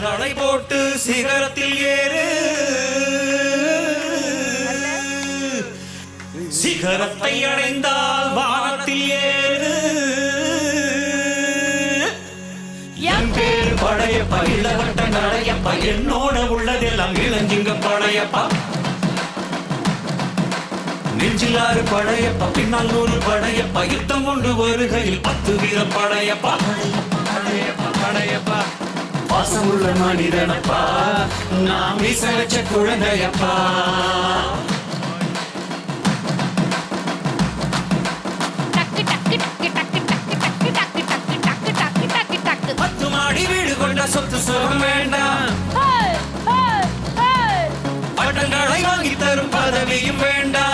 நடை போட்டு சிகரத்தில் ஏறு. சிகரத்தை அடைந்தால் வானத்தில் ஏறு. என் பேரு படையப்பா இளவட்ட நடையப்பா. என்னோட உள்ளதெல்லாம் இளஞ்சிங்க படையப்பா. நெஞ்சிலாறு படையப்பா பின்னால் நூறு படையப்பா. யுத்தம் கொண்டு வருகையில் பத்து வீர படையப்பா படையப்பா படையப்பா. பாசமுள்ள மனிதனப்பா நாம் விசாரிச்ச குழந்தையப்பா பத்து மாடி வீடு கொண்ட சொத்து சுகம் வேண்டாம் பட்டங்களை வாங்கி தரும் பதவியும் வேண்டாம்